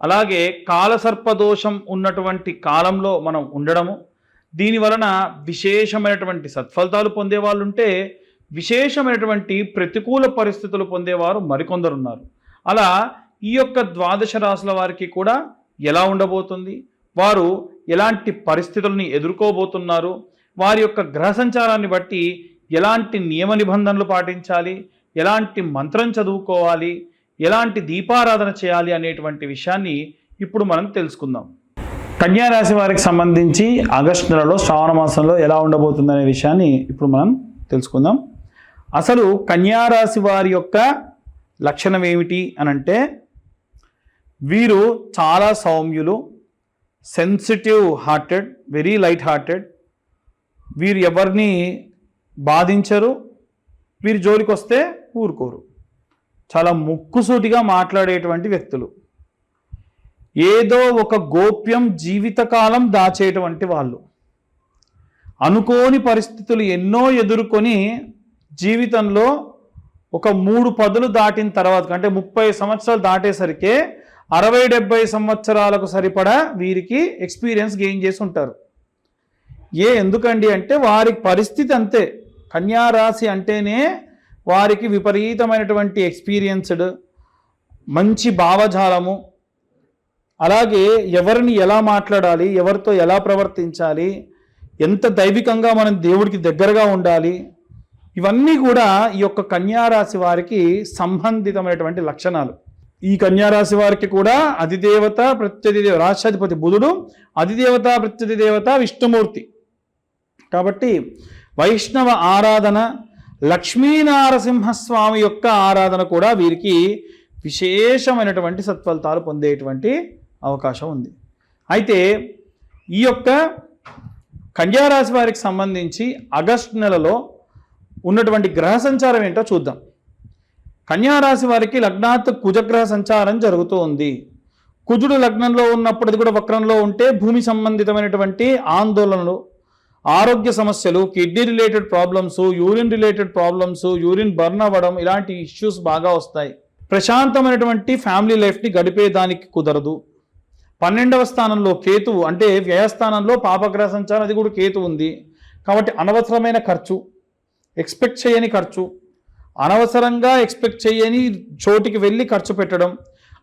అలాగే కాలసర్పదోషం ఉన్నటువంటి కాలంలో మనం ఉండడము దీని వలన విశేషమైనటువంటి సత్ఫలితాలు పొందే వాళ్ళు ఉంటే విశేషమైనటువంటి ప్రతికూల పరిస్థితులు పొందేవారు మరికొందరు ఉన్నారు అలా ఈ యొక్క ద్వాదశ రాశుల వారికి కూడా ఎలా ఉండబోతుంది? వారు ఎలాంటి పరిస్థితుల్ని ఎదుర్కోబోతున్నారు? వారి యొక్క గ్రహ సంచారాన్ని బట్టి ఎలాంటి నియమ నిబంధనలు పాటించాలి? ఎలాంటి మంత్రం చదువుకోవాలి? ఎలాంటి దీపారాధన చేయాలి అనేటువంటి విషయాన్ని ఇప్పుడు మనం తెలుసుకుందాం. కన్యారాశి వారికి సంబంధించి ఆగస్టు నెలలో శ్రావణ మాసంలో ఎలా ఉండబోతుంది అనే విషయాన్ని ఇప్పుడు మనం తెలుసుకుందాం. అసలు కన్యారాశి వారి యొక్క లక్షణం ఏమిటి అని అంటే వీరు చాలా సౌమ్యులు sensitive hearted very light hearted వీరు ఎవరిని బాధించరు వీరి జోలికి వస్తే ఊరుకోరు. చాలా ముక్కుసూటిగా మాట్లాడేటువంటి వ్యక్తులు. ఏదో ఒక గోప్యం జీవితకాలం దాచేటువంటి వాళ్ళు. అనుకోని పరిస్థితులు ఎన్నో ఎదుర్కొని జీవితంలో ఒక మూడు పదులు దాటిన తర్వాత అంటే ముప్పై సంవత్సరాలు దాటేసరికి అరవై డెబ్బై సంవత్సరాలకు సరిపడా వీరికి ఎక్స్పీరియన్స్ గెయిన్ చేసి ఉంటారు. ఏ ఎందుకండి అంటే వారి పరిస్థితి అంతే. కన్యా రాశి అంటేనే వారికి విపరీతమైనటువంటి ఎక్స్పీరియన్స్డ్ మంచి భావజాలము. అలాగే ఎవరిని ఎలా మాట్లాడాలి ఎవరితో ఎలా ప్రవర్తించాలి ఎంత దైవికంగా మనం దేవుడికి దగ్గరగా ఉండాలి ఇవన్నీ కూడా ఈ యొక్క కన్యారాశి వారికి సంబంధితమైనటువంటి లక్షణాలు. ఈ కన్యారాశి వారికి కూడా అధిదేవత ప్రత్యధిదేవ రాష్ట్రాధిపతి బుధుడు అధిదేవత ప్రత్యధిదేవత విష్ణుమూర్తి. కాబట్టి వైష్ణవ ఆరాధన లక్ష్మీనారసింహస్వామి యొక్క ఆరాధన కూడా వీరికి విశేషమైనటువంటి సత్ఫలితాలు పొందేటువంటి అవకాశం ఉంది. అయితే ఈ యొక్క కన్యారాశి వారికి సంబంధించి ఆగస్ట్ నెలలో ఉన్నటువంటి గ్రహ సంచారం ఏంటో చూద్దాం. కన్యారాశి వారికి లగ్నాత్ కుజగ్రహ సంచారం జరుగుతూ ఉంది కుజుడు లగ్నంలో ఉన్నప్పుడు అది కూడా వక్రంలో ఉంటే భూమి సంబంధితమైనటువంటి ఆందోళనలు ఆరోగ్య సమస్యలు kidney related problems urine related problems urine burn అవ్వడం ఇలాంటి ఇష్యూస్ బాగా వస్తాయి. ప్రశాంతమైనటువంటి ఫ్యామిలీ లైఫ్ని గడిపేదానికి కుదరదు. పన్నెండవ స్థానంలో కేతువు అంటే వ్యయస్థానంలో పాపగ్రహ సంచారం అది కూడా కేతు ఉంది. కాబట్టి అనవసరమైన ఖర్చు ఎక్స్పెక్ట్ చేయని ఖర్చు అనవసరంగా ఎక్స్పెక్ట్ చేయని చోటికి వెళ్ళి ఖర్చు పెట్టడం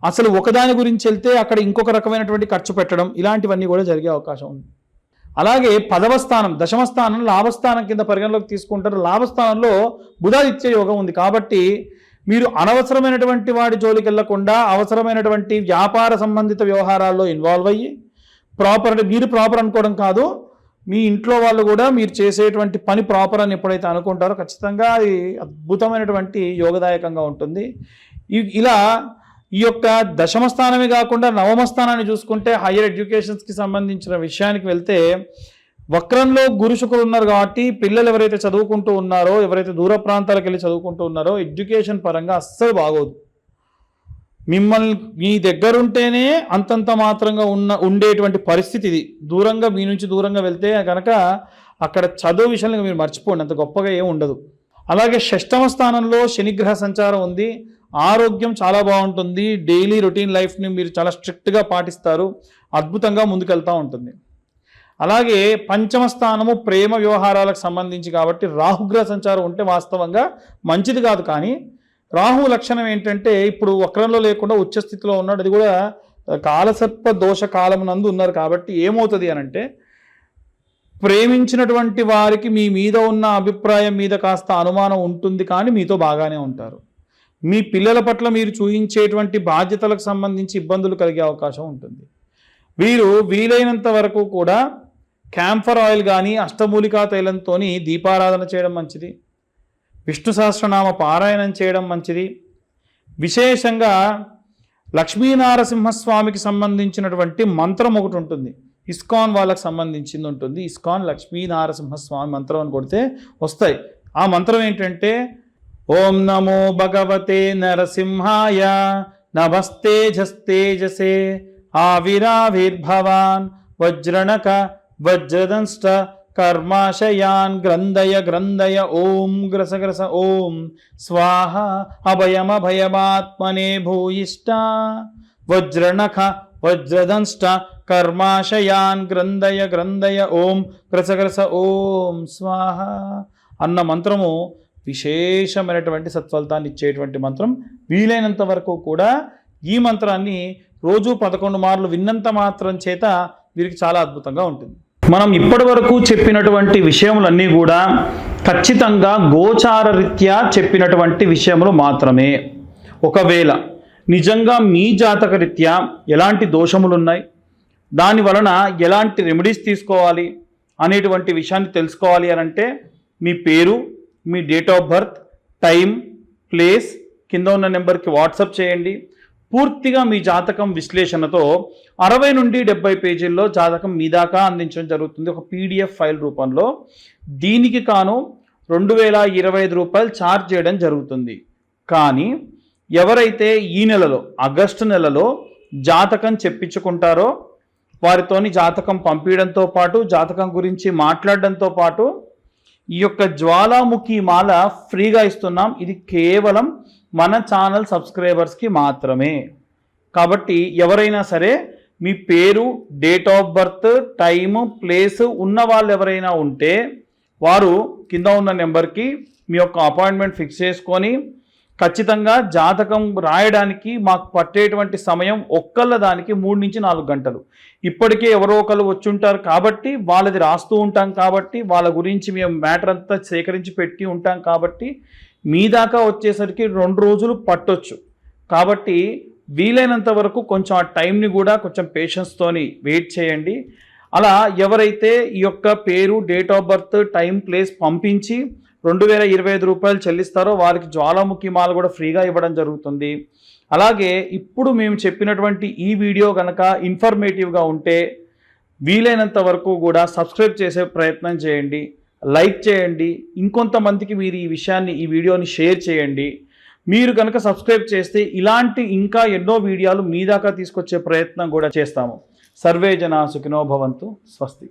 అసలు ఒకదాని గురించి వెళ్తే అక్కడ ఇంకొక రకమైనటువంటి ఖర్చు పెట్టడం ఇలాంటివన్నీ కూడా జరిగే అవకాశం ఉంది. అలాగే పదవ స్థానం దశమ స్థానం లాభస్థానం కింద పరిగణలోకి తీసుకుంటారు. లాభస్థానంలో బుధాదిత్య యోగం ఉంది కాబట్టి మీరు అనవసరమైనటువంటి వాడి జోలికి వెళ్ళకుండా అవసరమైనటువంటి వ్యాపార సంబంధిత వ్యవహారాల్లో ఇన్వాల్వ్ అయ్యి ప్రాపర్ మీరు ప్రాపర్ అనుకోవడం కాదు. మీ ఇంట్లో వాళ్ళు కూడా మీరు చేసేటువంటి పని ప్రాపర్ అని ఎప్పుడైతే అనుకుంటారో ఖచ్చితంగా అది అద్భుతమైనటువంటి యోగదాయకంగా ఉంటుంది. ఇలా ఈ యొక్క దశమ స్థానమే కాకుండా నవమ స్థానాన్ని చూసుకుంటే హయ్యర్ ఎడ్యుకేషన్స్కి సంబంధించిన విషయానికి వెళ్తే వక్రంలో గురు శుక్రులు ఉన్నారు కాబట్టి పిల్లలు ఎవరైతే చదువుకుంటూ ఉన్నారో ఎవరైతే దూర ప్రాంతాలకు వెళ్ళి చదువుకుంటూ ఉన్నారో ఎడ్యుకేషన్ పరంగా అస్సలు బాగోదు. మిమ్మల్ని మీ దగ్గర ఉంటేనే అంతంత మాత్రంగా ఉన్న ఉండేటువంటి పరిస్థితి ఇది. దూరంగా మీ నుంచి దూరంగా వెళ్తే కనుక అక్కడ చదువు విషయంలో మీరు మర్చిపోండి. అంత గొప్పగా ఏం ఉండదు. అలాగే షష్టమ స్థానంలో శనిగ్రహ సంచారం ఉంది. ఆరోగ్యం చాలా బాగుంటుంది. డైలీ రొటీన్ లైఫ్ని మీరు చాలా స్ట్రిక్ట్గా పాటిస్తారు. అద్భుతంగా ముందుకెళ్తూ ఉంటుంది. అలాగే పంచమ స్థానము ప్రేమ వ్యవహారాలకు సంబంధించి కాబట్టి రాహుగ్రహ సంచారం ఉంటే వాస్తవంగా మంచిది కాదు కానీ రాహు లక్షణం ఏంటంటే ఇప్పుడు వక్రంలో లేకుండా ఉచ్చస్థితిలో ఉన్నాడు. అది కూడా కాలసర్ప దోష కాలమునందు నందు ఉన్నారు కాబట్టి ఏమవుతుంది అని అంటే ప్రేమించినటువంటి వారికి మీ మీద ఉన్న అభిప్రాయం మీద కాస్త అనుమానం ఉంటుంది కానీ మీతో బాగానే ఉంటారు. మీ పిల్లల పట్ల మీరు చూపించేటువంటి బాధ్యతలకు సంబంధించి ఇబ్బందులు కలిగే అవకాశం ఉంటుంది. వీరు వీలైనంత వరకు కూడా క్యాంఫర్ ఆయిల్ కానీ అష్టమూలికా తైలంతో దీపారాధన చేయడం మంచిది. విష్ణు సహస్రనామ పారాయణం చేయడం మంచిది. విశేషంగా లక్ష్మీనారసింహస్వామికి సంబంధించినటువంటి మంత్రం ఒకటి ఉంటుంది. ఇస్కాన్ వాళ్ళకి సంబంధించింది ఉంటుంది. ఇస్కాన్ లక్ష్మీనారసింహస్వామి మంత్రం అని కొడితే వస్తాయి. ఆ మంత్రం ఏంటంటే ఓం నమో భగవతే నరసింహాయ నభస్తేజస్తేజసే ఆవిరావిర్భవాన్ వజ్రణక వజ్రదంష్ట కర్మాశయాన్ గ్రంథయ గ్రంథయ ఓం గ్రసగ్రస ఓం స్వాహ అభయమభయమాత్మనే భూయిష్ట వజ్రణఖ వజ్రదంష్ట కర్మాశయాన్ గ్రంథయ గ్రంథయ ఓం గ్రసగ్రస ఓం స్వాహ అన్న మంత్రము విశేషమైనటువంటి సత్ఫలితాన్ని ఇచ్చేటువంటి మంత్రం. వీలైనంత వరకు కూడా ఈ మంత్రాన్ని రోజు పదకొండు మార్లు విన్నంత మాత్రం చేత వీరికి చాలా అద్భుతంగా ఉంటుంది. మనం ఇప్పటి వరకు చెప్పినటువంటి విషయములన్నీ కూడా ఖచ్చితంగా గోచార రీత్యా చెప్పినటువంటి విషయములు మాత్రమే. ఒకవేళ నిజంగా మీ జాతక రీత్యా ఎలాంటి దోషములు ఉన్నాయి దాని వలన ఎలాంటి రెమెడీస్ తీసుకోవాలి? అనేటువంటి విషయాన్ని తెలుసుకోవాలి అని అంటే మీ పేరు మీ date of birth time place కింద ఉన్న నెంబర్కి వాట్సప్ చేయండి. పూర్తిగా మీ జాతకం విశ్లేషణతో అరవై నుండి డెబ్బై పేజీల్లో జాతకం మీ దాకా అందించడం జరుగుతుంది. ఒక పీడిఎఫ్ ఫైల్ రూపంలో దీనికి కాను రెండు వేల ఇరవై ఐదు రూపాయలు ఛార్జ్ చేయడం జరుగుతుంది. కానీ ఎవరైతే ఈ నెలలో ఆగస్టు నెలలో జాతకం చెప్పించుకుంటారో వారితోని జాతకం పంపించడంతో పాటు జాతకం గురించి మాట్లాడడంతో పాటు ఈ యొక్క జ్వాలాముఖి మాల ఫ్రీగా ఇస్తున్నాం. ఇది కేవలం మన ఛానల్ సబ్స్క్రైబర్స్కి మాత్రమే. కాబట్టి ఎవరైనా సరే మీ పేరు date of birth time place ఉన్న వాళ్ళు ఎవరైనా ఉంటే వారు కింద ఉన్న నెంబర్కి మీ యొక్క అపాయింట్మెంట్ ఫిక్స్ చేసుకొని ఖచ్చితంగా జాతకం రాయడానికి మాకు పట్టేటువంటి సమయం ఒక్కళ్ళ దానికి మూడు నుంచి నాలుగు గంటలు. ఇప్పటికే ఎవరో ఒకరు వచ్చి ఉంటారు కాబట్టి వాళ్ళది రాస్తూ ఉంటాం కాబట్టి వాళ్ళ గురించి మేము మ్యాటర్ అంతా సేకరించి పెట్టి ఉంటాం కాబట్టి మీ దాకా వచ్చేసరికి రెండు రోజులు పట్టొచ్చు. కాబట్టి వీలైనంత వరకు కొంచెం ఆ టైంని కూడా కొంచెం పేషెన్స్తోని వెయిట్ చేయండి. అలా ఎవరైతే ఈ యొక్క పేరు date of birth time place పంపించి రెండు వేల ఇరవై ఐదు రూపాయలు చెల్లిస్తారో వారికి జ్వాలాముఖి మాల కూడా ఫ్రీగా ఇవ్వడం జరుగుతుంది. అలాగే ఇప్పుడు మేము చెప్పినటువంటి ఈ వీడియో కనుక ఇన్ఫర్మేటివ్గా ఉంటే వీలైనంత వరకు కూడా సబ్స్క్రైబ్ చేసే ప్రయత్నం చేయండి లైక్ చేయండి ఇంకొంతమందికి మీరు ఈ విషయాన్ని ఈ వీడియోని షేర్ చేయండి. మీరు కనుక సబ్స్క్రైబ్ చేస్తే ఇలాంటి ఇంకా ఎన్నో వీడియోలు మీ దాకా తీసుకొచ్చే ప్రయత్నం కూడా చేస్తాము. సర్వే జనా సుఖినో భవంతు స్వస్తి.